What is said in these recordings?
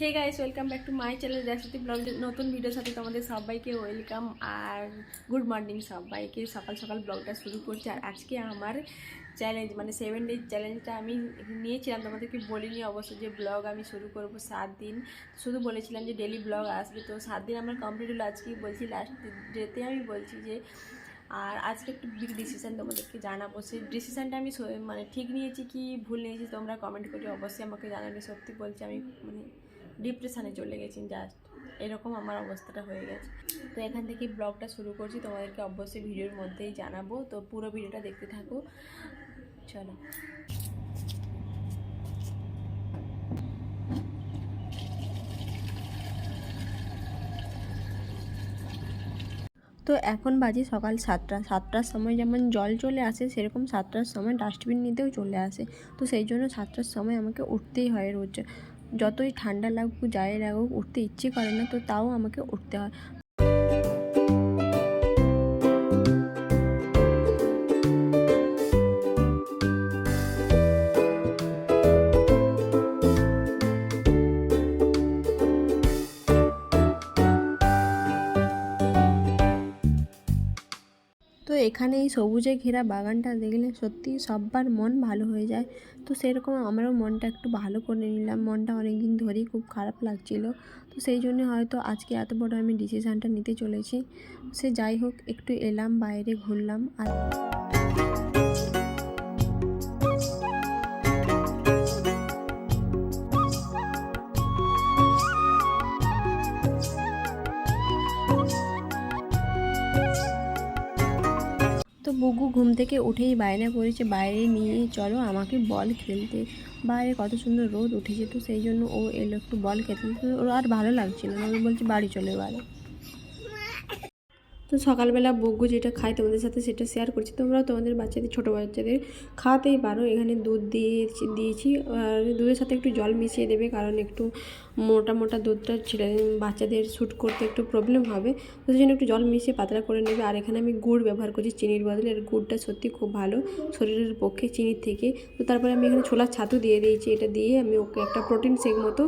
Hey guys welcome back to my channel recipe blog নতুন ভিডিওর সাথে তোমাদের সবাইকে ওয়েলকাম আর গুড মর্নিং সবাইকে। সকাল সকাল ব্লগটা শুরু করছি। আর আজকে আমার চ্যালেঞ্জ মানে সেভেন ডেজ চ্যালেঞ্জটা আমি নিয়েছিলাম। তোমাদেরকে বলিনি অবশ্য যে ব্লগ আমি শুরু করব সাত দিন। শুধু বলেছিলাম যে ডেলি ব্লগ আসবে। তো সাত দিন আমার কমপ্লিট হলো আজকেই বলছি। লাস্ট ডেতে আমি বলছি যে, আর আজকে একটু বিগ ডিসিশান তোমাদেরকে জানাব। সেই ডিসিশানটা আমি মানে ঠিক নিয়েছি কি ভুল নিয়েছি তোমরা কমেন্ট করে অবশ্যই আমাকে জানাবে। সত্যি বলছি আমি মানে ডিপ্রেশানে চলে গেছি জাস্ট এরকম আমার অবস্থাটা হয়ে গেছে। তো এখান থেকে ব্লগটা শুরু করছি, তোমাদেরকে অবশ্যই ভিডিওর মধ্যেই জানাব। তো পুরো ভিডিওটা দেখতে থাকো। চলো। তো এখন বাজে সকাল সাতটা। সাতটার সময় যেমন জল চলে আসে, সেরকম সাতটার সময় ডাস্টবিন নিতেও চলে আসে। তো সেই জন্য সাতটার সময় আমাকে উঠতেই হয় রোজ। যতই ঠান্ডা লাগুক যাই লাগুক উঠতে ইচ্ছে করে না তো তাও আমাকে উঠতে হয়। তো এখানে এই সবুজে ঘেরা বাগানটা দেখলে সত্যি সব্বার মন ভালো হয়ে যায়। তো সেরকম আমারও মনটা একটু ভালো করে নিলাম। মনটা অনেক দিন ধরেই খুব খারাপ লাগছিল। তো সেই জন্য হয়তো আজকে এত বড় আমি ডিসিশানটা নিতে চলেছি। সে যাই হোক, একটু এলাম, বাইরে ঘুরলাম আর তো বুগু ঘুম থেকে উঠেই বায়না করেছে, বাইরে নিয়ে চলো, আমাকে বল খেলতে। বাইরে কত সুন্দর রোদ উঠেছে তো, সেই জন্য ও এলো একটু বল খেলতে। তো ওর আর ভালো লাগছিল না, আমি বলছি, বাড়ি চলে এবারে। তো সকালবেলা বগ্গু যেটা খায় তোমাদের সাথে সেটা শেয়ার করছি। তোমরাও তোমাদের বাচ্চাদের, ছোটো বাচ্চাদের খাওয়াতেই পারো। এখানে দুধ দিয়েছি দিয়েছি, আর দুধের সাথে একটু জল মিশিয়ে দেবে, কারণ একটু মোটা মোটা দুধটা ছেলে বাচ্চাদের শ্যুট করতে একটু প্রবলেম হবে। তো সেই জন্য একটু জল মিশিয়ে পাতলা করে নেবে। আর এখানে আমি গুড় ব্যবহার করছি, চিনির বদলে। আর গুড়টা সত্যি খুব ভালো শরীরের পক্ষে চিনির থেকে। তো তারপরে আমি এখানে ছোলার ছাতু দিয়ে দিয়েছি। এটা দিয়ে আমি ওকে একটা প্রোটিন শেক মতো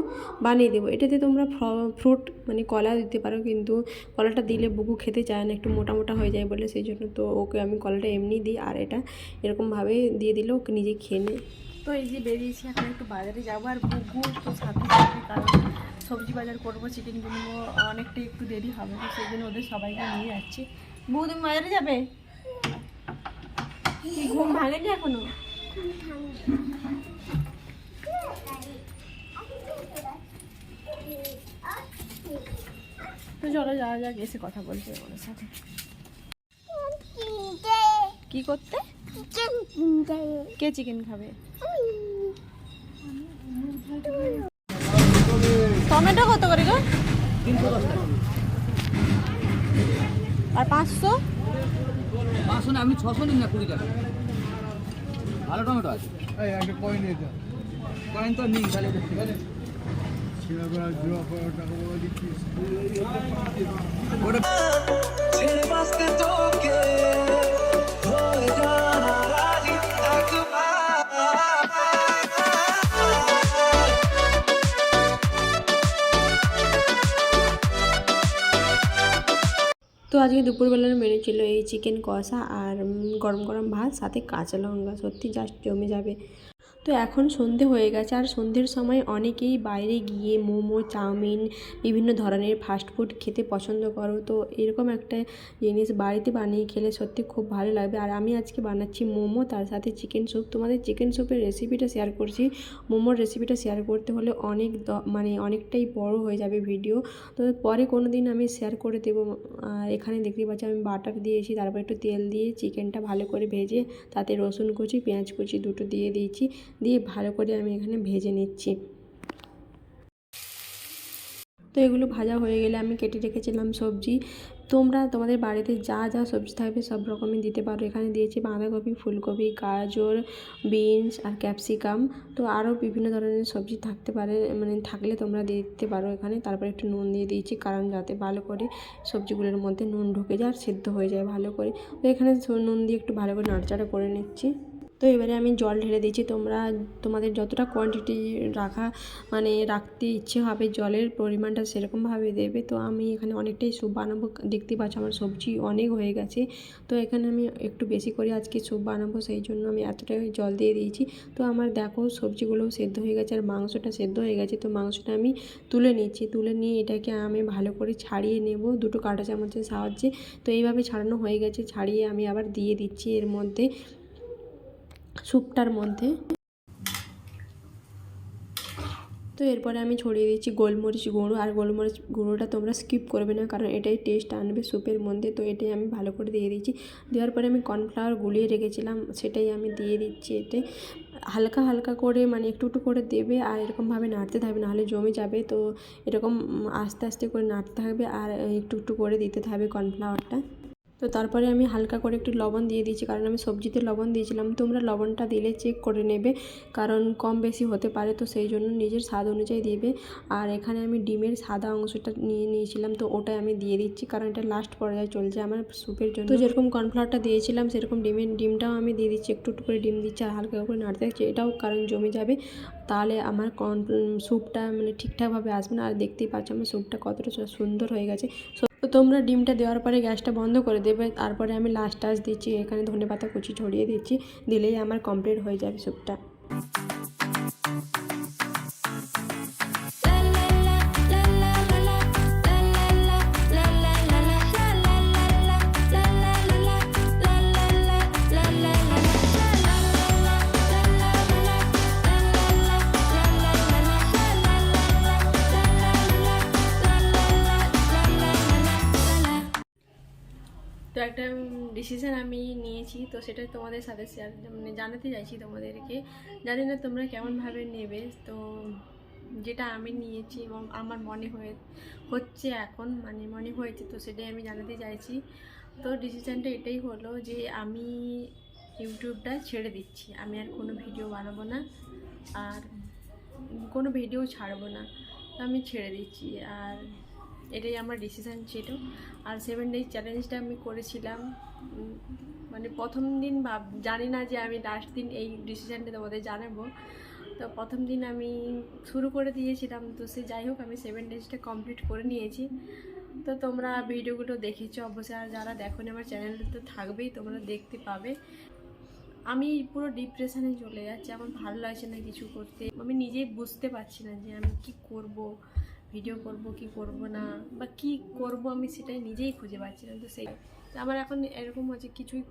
বানিয়ে দেবো। এটাতে তোমরা ফ্রুট মানে কলা দিতে পারো, কিন্তু কলাটা দিলে বুকু খেতে চায় না, একটু মোটা মোটা হয়ে যায় বলে। সেই জন্য তো ওকে আমি কলাটা এমনি দিই। আর এটা এরকমভাবে দিয়ে দিলে ওকে নিজে খেয়ে নেয়। তো এই যে বেরিয়েছি এখন একটু বাজারে যাব আর বুকু তো সাথে সাথে কারণ সবজি বাজার করব চিকেন কিনবো অনেকটা একটু দেরি হবে তো সেই জন্য ওদের সবাইকে নিয়ে যাচ্ছি। বউ তুমি বাজারে যাবে? ঘুম ভাঙেনি এখনও? তো চলো যাওয়া যাক এসে কথা বলছি ওদের সাথে। কি করতে? কে চিকেন খাবে টমেটো কত করে গো আর পাঁচশো? পাঁচশো না আপনি ছশো নিন না কুড়ি টাকা। ভালো টমেটো আছে। কয়েন কয়েন তো নিন তাহলে ছেঁড়া করা জোড়া করা টাকা বলা আজকে দুপুরবেলার মেনু ছিল এই চিকেন কষা আর গরম গরম ভাত, সাথে কাঁচা লঙ্কা। সত্যি জাস্ট জমে যাবে। তো এখন সন্ধে হয়ে গেছে আর সন্ধ্যের সময় অনেকেই বাইরে গিয়ে মোমো, চাউমিন, বিভিন্ন ধরনের ফাস্টফুড খেতে পছন্দ করো। তো এরকম একটা জিনিস বাড়িতে বানিয়ে খেলে সত্যি খুব ভালো লাগবে। আর আমি আজকে বানাচ্ছি মোমো, তার সাথে চিকেন স্যুপ তোমাদের চিকেন স্যুপের রেসিপিটা শেয়ার করছি। মোমোর রেসিপিটা শেয়ার করতে হলে অনেক মানে অনেকটাই বড় হয়ে যাবে ভিডিও তো পরে কোনো দিন আমি শেয়ার করে দেবো। এখানে দেখতে পাচ্ছি, আমি বাটার দিয়েছি, তারপর একটু তেল দিয়ে চিকেনটা ভালো করে ভেজে তাতে রসুন কুচি, পেঁয়াজ কুচি দুটো দিয়ে দিয়েছি। দিয়ে ভালো করে আমি এখানে ভেজে নিচ্ছি। তো এগুলো ভাজা হয়ে গেলে আমি কেটে রেখেছিলাম সবজি। তোমরা তোমাদের বাড়িতে যা যা সবজি থাকবে সব রকমই দিতে পারো। এখানে দিয়েছি বাঁধাকপি, ফুলকপি, গাজর, বিনস আর ক্যাপসিকাম। তো আরও বিভিন্ন ধরনের সবজি থাকতে পারে মানে থাকলে তোমরা দিয়ে দিতে পারো এখানে। তারপরে একটু নুন দিয়ে দিয়েছি কারণ যাতে ভালো করে সবজিগুলোর মধ্যে নুন ঢুকে যায় আর সেদ্ধ হয়ে যায় ভালো করে। তো এখানে নুন দিয়ে একটু ভালো করে নাড়াচাড়া করে নিচ্ছি। তো এবারে আমি জল ঢেলে দিয়েছি। তোমরা, তোমাদের যতটা কোয়ান্টিটি রাখা মানে রাখতে ইচ্ছে হবে জলের পরিমাণটা সেরকমভাবে দেবে। তো আমি এখানে অনেকটাই স্যুপ বানাবো। দেখতে পাচ্ছ আমার সবজি অনেক হয়ে গেছে। তো এখানে আমি একটু বেশি করে আজকে স্যুপ বানাবো, সেই জন্য আমি এতটাই জল দিয়ে দিয়েছি। তো আমার দেখো সবজিগুলোও সেদ্ধ হয়ে গেছে আর মাংসটা সেদ্ধ হয়ে গেছে। তো মাংসটা আমি তুলে নিচ্ছি। তুলে নিয়ে এটাকে আমি ভালো করে ছাড়িয়ে নেব দুটো কাঁটা চামচের সাহায্যে। তো এইভাবে ছাড়ানো হয়ে গেছে। ছাড়িয়ে আমি আবার দিয়ে দিচ্ছি এর মধ্যে। স্যুপটার মধ্যে। তো এরপরে আমি ছড়িয়ে দিচ্ছি গোলমরিচ গুঁড়ো। আর গোলমরিচ গুঁড়োটা তোমরা স্কিপ করবে না, কারণ এটাই টেস্ট আনবে স্যুপের মধ্যে। তো এটাই আমি ভালো করে দিয়ে দিচ্ছি। দেওয়ার পরে আমি কর্নফ্লাওয়ার গুলিয়ে রেখেছিলাম, সেটাই আমি দিয়ে দিচ্ছি এতে। হালকা হালকা করে মানে একটু একটু করে দেবে আর এরকমভাবে নাড়তে থাকবে, নাহলে জমে যাবে। তো এরকম আস্তে আস্তে করে নাড়তে থাকবে আর একটু একটু করে দিতে থাকবে কর্নফ্লাওয়ারটা তো তারপরে আমি হালকা করে একটু লবণ দিয়ে দিয়েছি, কারণ আমি সবজিতে লবণ দিয়েছিলাম। তোমরা লবণটা দিলে চেক করে নেবে, কারণ কম বেশি হতে পারে, তো সেই জন্য নিজের স্বাদ অনুযায়ী দেবে। আর এখানে আমি ডিমের সাদা অংশটা নিয়ে নিয়েছিলাম, তো ওটাই আমি দিয়ে দিচ্ছি, কারণ এটা লাস্ট পর্যায়ে চলছে আমার স্যুপের জন্য। তো যেরকম কর্নফ্লাওয়ারটা দিয়েছিলাম, সেরকম ডিমের, ডিমটাও আমি দিয়ে দিচ্ছি, একটু একটু করে ডিম দিচ্ছি আর হালকা করে নাড়তে থাকছি। এটাও কারণ জমে যাবে, তাহলে আমার কর্ন, স্যুপটা মানে ঠিকঠাকভাবে আসবে না। আর দেখতেই পাচ্ছ আমার স্যুপটা কতটা সুন্দর হয়ে গেছে। তো তোমরা ডিমটা দেওয়ার পরে গ্যাসটা বন্ধ করে দেবে। তারপরে আমি লাস্ট টাচ দিচ্ছি, এখানে ধনে পাতা কুচি ছড়িয়ে দিচ্ছি, দিলেই আমার কমপ্লিট হয়ে যাবে স্যুপটা ডিসিশন আমি নিয়েছি, তো সেটা তোমাদের সাথে শেয়ার মানে জানাতে চাইছি তোমাদেরকে। জানি না তোমরা কেমনভাবে নেবে, তো যেটা আমি নিয়েছি এবং আমার মনে হয়ে, হচ্ছে এখন মানে মনে হয়েছে, তো সেটাই আমি জানাতে চাইছি। তো ডিসিশানটা এটাই হলো যে আমি ইউটিউবটা ছেড়ে দিচ্ছি। আমি আর কোনো ভিডিও বানাবো না, আর কোনো ভিডিও ছাড়বো না। তো আমি ছেড়ে দিচ্ছি, আর এটাই আমার ডিসিশান ছিল। আর সেভেন ডেজ চ্যালেঞ্জটা আমি করেছিলাম। মানে প্রথম দিন ভাব, জানি না যে আমি লাস্ট দিন এই ডিসিশানটা তোমাদের জানাব। তো প্রথম দিন আমি শুরু করে দিয়েছিলাম। তো সে যাই হোক, আমি সেভেন ডেজটা কমপ্লিট করে নিয়েছি। তো তোমরা ভিডিওগুলো দেখেছ অবশ্যই। আর যারা দেখো আমার চ্যানেলে তো থাকবেই, তোমরা দেখতে পাবে। আমি পুরো ডিপ্রেশনে চলে যাচ্ছি। আমার ভালো লাগছে না কিছু করতে। আমি নিজেই বুঝতে পারছি না যে আমি কি করব। ভিডিও করব, কি করব না, বা কি করব আমি সেটাই নিজেই খুঁজে পাচ্ছি না। তো সেই আমার এখন এরকম হচ্ছে কিছুই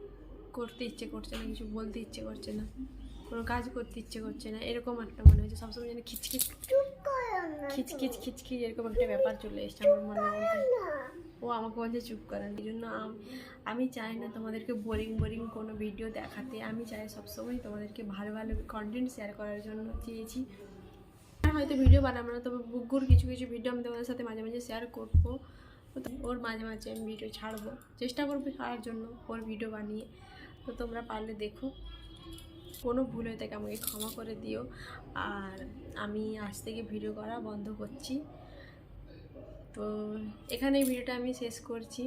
করতে ইচ্ছে করছে না, কিছু বলতে ইচ্ছে করছে না, কোনো কাজ করতে ইচ্ছে করছে না, এরকম একটা মনে হচ্ছে। সবসময় যেন খিচখিচ খিচখিচ খিচখিচ এরকম একটা ব্যাপার চলে এসছে আমার মনে মধ্যে। ও আমাকে বলছে, চুপ করেন এই জন্য আমি চাই না তোমাদেরকে বোরিং বোরিং কোনো ভিডিও দেখাতে। আমি চাই সবসময় তোমাদেরকে ভালো ভালো কন্টেন্ট শেয়ার করার জন্য চেয়েছি। হয়তো ভিডিও বানাবো না, তবে বুকুর কিছু কিছু ভিডিও আমি তোমাদের সাথে মাঝে মাঝে শেয়ার করব। ওর মাঝে মাঝে আমি ভিডিও ছাড়বো। চেষ্টা করব ছাড়ার জন্য ওর ভিডিও বানিয়ে। তো তোমরা পারলে দেখো। কোনো ভুল হয়ে থাকে আমাকে ক্ষমা করে দিও। আর আমি আজ থেকে ভিডিও করা বন্ধ করছি। তো এখানে ভিডিওটা আমি শেষ করছি।